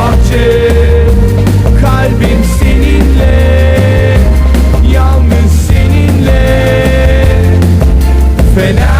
bahçe Kalbim seninle Yalnız seninle. Fena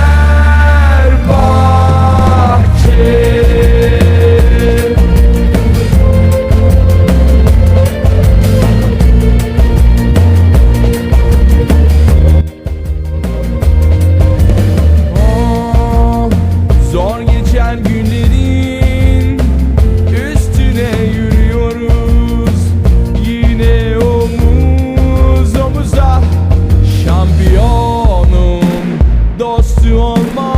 Mong